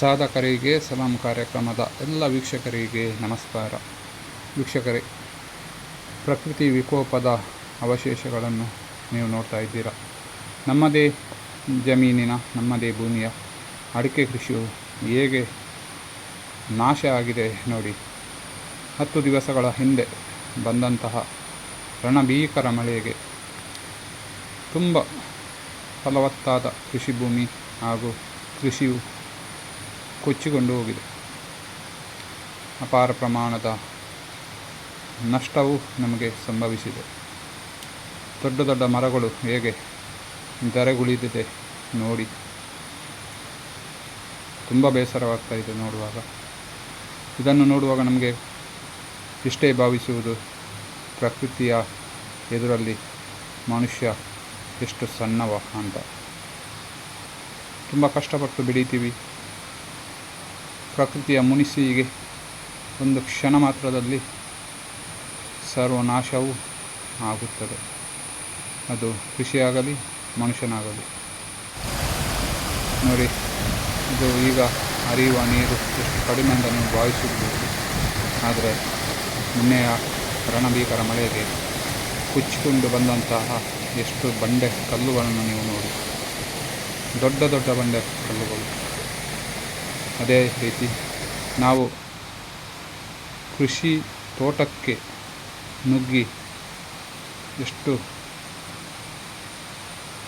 ಸಾಧಕರಿಗೆ ಸಲಾಂ ಕಾರ್ಯಕ್ರಮದ ಎಲ್ಲ ವೀಕ್ಷಕರಿಗೆ ನಮಸ್ಕಾರ. ವೀಕ್ಷಕರೇ, ಪ್ರಕೃತಿ ವಿಕೋಪದ ಅವಶೇಷಗಳನ್ನು ನೀವು ನೋಡ್ತಾ ಇದ್ದೀರಾ? ನಮ್ಮದೇ ಜಮೀನಿನ, ನಮ್ಮದೇ ಭೂಮಿಯ ಅಡಿಕೆ ಕೃಷಿಯು ಹೇಗೆ ನಾಶ ಆಗಿದೆ ನೋಡಿ. ಹತ್ತು ದಿವಸಗಳ ಹಿಂದೆ ಬಂದಂತಹ ರಣಭೀಕರ ಮಳೆಗೆ ತುಂಬ ಫಲವತ್ತಾದ ಕೃಷಿ ಭೂಮಿ ಹಾಗೂ ಕೃಷಿಯು ಕೊಚ್ಚಿಕೊಂಡು ಹೋಗಿದೆ ಅಪಾರ ಪ್ರಮಾಣದ ನಷ್ಟವು ನಮಗೆ ಸಂಭವಿಸಿದೆ. ದೊಡ್ಡ ದೊಡ್ಡ ಮರಗಳು ಹೇಗೆ ಧರೆಗುಳಿದಿದೆ ನೋಡಿ. ತುಂಬ ಬೇಸರವಾಗ್ತಾ ಇದೆ ನೋಡುವಾಗ. ಇದನ್ನು ನೋಡುವಾಗ ನಮಗೆ ಇಷ್ಟೇ ಭಾವಿಸುವುದು ಪ್ರಕೃತಿಯ ಎದುರಲ್ಲಿ ಮನುಷ್ಯ ಎಷ್ಟು ಸಣ್ಣವ ಅಂತ. ತುಂಬ ಕಷ್ಟಪಟ್ಟು ಬೆಳಿತೀವಿ. ಪ್ರಕೃತಿಯ ಮುನಿಸಿಗೆ ಒಂದು ಕ್ಷಣ ಮಾತ್ರದಲ್ಲಿ ಸರ್ವನಾಶವೂ ಆಗುತ್ತದೆ. ಅದು ಕೃಷಿಯಾಗಲಿ, ಮನುಷ್ಯನಾಗಲಿ. ನೋಡಿ, ಇದು ಈಗ ಹರಿಯುವ ನೀರು ಎಷ್ಟು ಕಡಿಮೆ ಅಂತ ನೀವು ಭಾವಿಸಿರ್ಬೋದು. ಆದರೆ ಮೊನ್ನೆಯ ರಣಭೀಕರ ಮಳೆಗೆ ಕುಚ್ಚಿಕೊಂಡು ಬಂದಂತಹ ಎಷ್ಟು ಬಂಡೆ ಕಲ್ಲುಗಳನ್ನು ನೀವು ನೋಡಿ. ದೊಡ್ಡ ದೊಡ್ಡ ಬಂಡೆ ಕಲ್ಲುಗಳು. ಅದೇ ರೀತಿ ನಾವು ಕೃಷಿ ತೋಟಕ್ಕೆ ನುಗ್ಗಿ ಎಷ್ಟು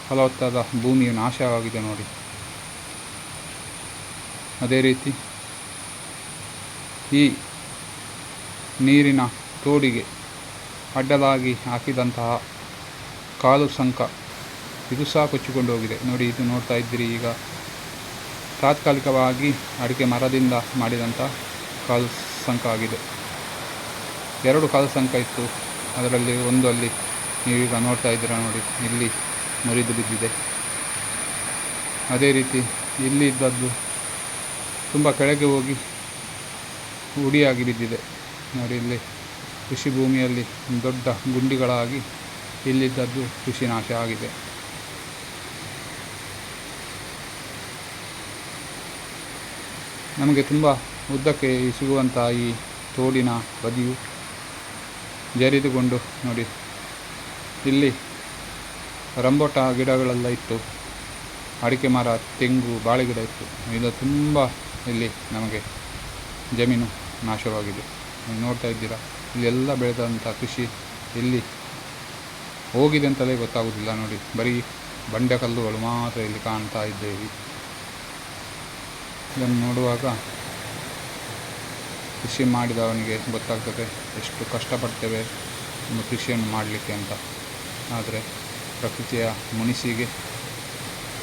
ಫಲವತ್ತಾದ ಭೂಮಿಯು ನಾಶವಾಗಿದೆ ನೋಡಿ. ಅದೇ ರೀತಿ ಈ ನೀರಿನ ತೋಡಿಗೆ ಅಡ್ಡಲಾಗಿ ಹಾಕಿದಂತಹ ಕಾಲು ಸಂಕ ಇದು ಸಹ ಕೊಚ್ಚಿಕೊಂಡು ಹೋಗಿದೆ. ನೋಡಿ ಇದು ನೋಡ್ತಾ ಇದ್ದೀರಿ ಈಗ ತಾತ್ಕಾಲಿಕವಾಗಿ ಅಡಿಕೆ ಮರದಿಂದ ಮಾಡಿದಂಥ ಕಾಲು ಸಂಕ ಆಗಿದೆ. ಎರಡು ಕಾಲು ಸಂಕ ಇತ್ತು. ಅದರಲ್ಲಿ ಒಂದು ಅಲ್ಲಿ ನೀವೀಗ ನೋಡ್ತಾ ಇದ್ದೀರಾ ನೋಡಿ, ಇಲ್ಲಿ ಮುರಿದು ಬಿದ್ದಿದೆ. ಅದೇ ರೀತಿ ಇಲ್ಲಿ ಇದ್ದದ್ದು ತುಂಬ ಕೆಳಗೆ ಹೋಗಿ ಉಡಿಯಾಗಿ ಬಿದ್ದಿದೆ. ನೋಡಿ, ಇಲ್ಲಿ ಕೃಷಿ ಭೂಮಿಯಲ್ಲಿ ದೊಡ್ಡ ಗುಂಡಿಗಳಾಗಿ ಇಲ್ಲಿದ್ದದ್ದು ಕೃಷಿ ನಾಶ ಆಗಿದೆ. ನಮಗೆ ತುಂಬ ಉದ್ದಕ್ಕೆ ಸಿಗುವಂಥ ಈ ತೋಡಿನ ಬದಿಯು ಜರಿದುಕೊಂಡು ನೋಡಿ. ಇಲ್ಲಿ ರಂಬೋಟ ಗಿಡಗಳೆಲ್ಲ ಇತ್ತು. ಅಡಿಕೆ ಮರ, ತೆಂಗು ಬಾಳೆ ಗಿಡ ಇತ್ತು. ಇದು ತುಂಬ ಇಲ್ಲಿ ನಮಗೆ ಜಮೀನು ನಾಶವಾಗಿದೆ. ನೀವು ನೋಡ್ತಾ ಇದ್ದೀರಾ? ಇಲ್ಲೆಲ್ಲ ಬೆಳೆದಂಥ ಕೃಷಿ ಇಲ್ಲಿ ಹೋಗಿದೆ ಅಂತಲೇ ಗೊತ್ತಾಗೋದಿಲ್ಲ ನೋಡಿ. ಬರೀ ಬಂಡೆ ಕಲ್ಲುಗಳು ಮಾತ್ರ ಇಲ್ಲಿ ಕಾಣ್ತಾ ಇದ್ದೇವೆ. ಇದನ್ನು ನೋಡುವಾಗ ಕೃಷಿ ಮಾಡಿದವನಿಗೆ ಗೊತ್ತಾಗ್ತದೆ ಎಷ್ಟು ಕಷ್ಟಪಡ್ತೇವೆ ಒಂದು ಕೃಷಿಯನ್ನು ಮಾಡಲಿಕ್ಕೆ ಅಂತ. ಆದರೆ ಪ್ರಕೃತಿಯ ಮುನಿಸಿಗೆ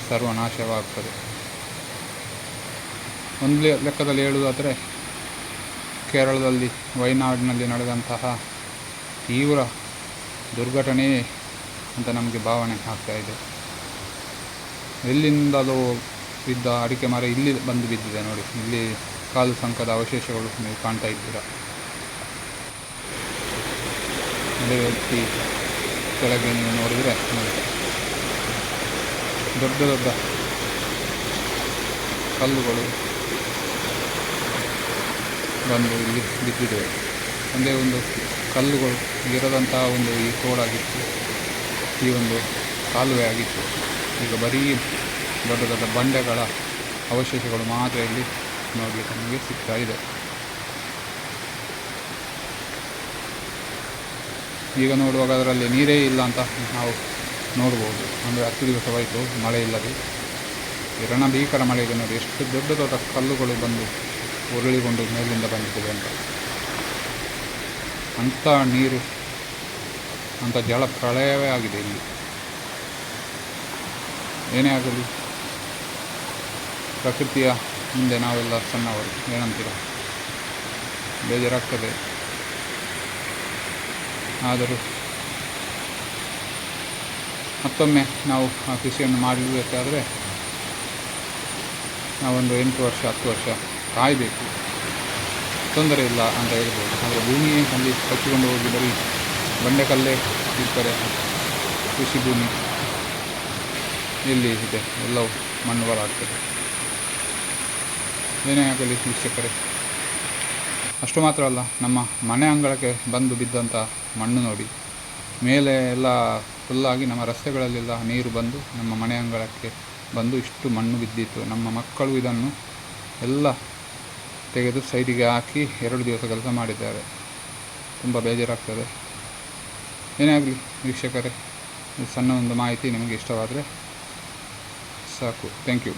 ಸರ್ವನಾಶವಾಗ್ತದೆ. ಒಂದು ಲೆಕ್ಕದಲ್ಲಿ ಹೇಳುವುದಾದರೆ, ಕೇರಳದಲ್ಲಿ, ವಯನಾಡಿನಲ್ಲಿ ನಡೆದಂತಹ ತೀವ್ರ ದುರ್ಘಟನೆಯೇ ಅಂತ ನಮಗೆ ಭಾವನೆ ಆಗ್ತಾ ಇದೆ. ಎಲ್ಲಿಂದಲೋ ಬಿದ್ದ ಅಡಿಕೆ ಮರ ಇಲ್ಲಿ ಬಂದು ಬಿದ್ದಿದೆ ನೋಡಿ. ಇಲ್ಲಿ ಕಾಲು ಸಂಕದ ಅವಶೇಷಗಳು ನೀವು ಕಾಣ್ತಾ ಇದ್ದೀರಾ. ಅದೇ ವ್ಯಕ್ತಿ ಕೆಳಗೆ ನೀವು ನೋಡಿದರೆ ನೋಡಿ. ದೊಡ್ಡ ದೊಡ್ಡ ಕಲ್ಲುಗಳು ಬಂದು ಇಲ್ಲಿ ಬಿದ್ದಿದೆ. ಒಂದೇ ಒಂದು ಕಲ್ಲುಗಳು ಇರದಂತಹ ಒಂದು ಈ ತೋಡಾಗಿತ್ತು. ಈ ಒಂದು ಕಾಲುವೆ ಆಗಿತ್ತು. ಈಗ ಬರೀ ದೊಡ್ಡ ದೊಡ್ಡ ಬಂಡೆಗಳ ಅವಶೇಷಗಳು ಮಾತ್ರ ಇಲ್ಲಿ ನೋಡಲಿಕ್ಕೆ ನಮಗೆ ಸಿಗ್ತಾ ಇದೆ. ಈಗ ನೋಡುವಾಗ ಅದರಲ್ಲಿ ನೀರೇ ಇಲ್ಲ ಅಂತ ನಾವು ನೋಡ್ಬೋದು. ಅಂದರೆ ಹತ್ತು ದಿವಸವಾಯಿತು ಮಳೆ ಇಲ್ಲದೆ. ರಣ ಭೀಕರ ಮಳೆ ಇದೆ ನೋಡಿ, ಎಷ್ಟು ದೊಡ್ಡ ದೊಡ್ಡ ಕಲ್ಲುಗಳು ಬಂದು ಉರುಳಿಕೊಂಡು ಮೇಲಿಂದ ಬಂದಿದೆ ಅಂತ. ಅಂಥ ನೀರು, ಅಂಥ ಜಲ ಪ್ರಳಯವೇ ಆಗಿದೆ ಇಲ್ಲಿ. ಏನೇ ಆಗಲಿ. ಪ್ರಕೃತಿಯ ಮುಂದೆ ನಾವೆಲ್ಲ ಸಣ್ಣವರು. ಏನಂತೀರ? ಬೇಜಾರಾಗ್ತದೆ. ಆದರೂ ಮತ್ತೊಮ್ಮೆ ನಾವು ಆ ಕೃಷಿಯನ್ನು ಮಾಡಬೇಕಾದ್ರೆ ನಾವೊಂದು ಎಂಟು ವರ್ಷ, ಹತ್ತು ವರ್ಷ ಕಾಯಬೇಕು. ತೊಂದರೆ ಇಲ್ಲ ಅಂತ ಹೇಳ್ಬೋದು. ಆದರೆ ಭೂಮಿಯೇ ಅಲ್ಲಿ ಕಚ್ಚಿಕೊಂಡು ಹೋಗಿ ಬರೀ ಬಂಡೆಕಲ್ಲೇ ಇರ್ತಾರೆ ಕೃಷಿ ಭೂಮಿ ಎಲ್ಲಿ ಇದೆ? ಎಲ್ಲವೂ ಮಣ್ಣುಗಳಾಗ್ತದೆ. ಏನೇ ಆಗಲಿ ವೀಕ್ಷಕರೇ. ಅಷ್ಟು ಮಾತ್ರ ಅಲ್ಲ, ನಮ್ಮ ಮನೆ ಅಂಗಳಕ್ಕೆ ಬಂದು ಬಿದ್ದಂಥ ಮಣ್ಣು ನೋಡಿ. ಮೇಲೆ ಎಲ್ಲ ಫುಲ್ಲಾಗಿ ನಮ್ಮ ರಸ್ತೆಗಳಲ್ಲೆಲ್ಲ ನೀರು ಬಂದು ನಮ್ಮ ಮನೆ ಅಂಗಳಕ್ಕೆ ಬಂದು ಇಷ್ಟು ಮಣ್ಣು ಬಿದ್ದಿತ್ತು. ನಮ್ಮ ಮಕ್ಕಳು ಇದನ್ನು ಎಲ್ಲ ತೆಗೆದು ಸೈಡಿಗೆ ಹಾಕಿ ಎರಡು ದಿವಸ ಕೆಲಸ ಮಾಡಿದ್ದಾರೆ. ತುಂಬ ಬೇಜಾರಾಗ್ತದೆ. ಏನೇ ಆಗಲಿ ವೀಕ್ಷಕರೇ ಸಣ್ಣ ಒಂದು ಮಾಹಿತಿ ನಿಮಗೆ ಇಷ್ಟವಾದರೆ ಸಾಕು. Thank you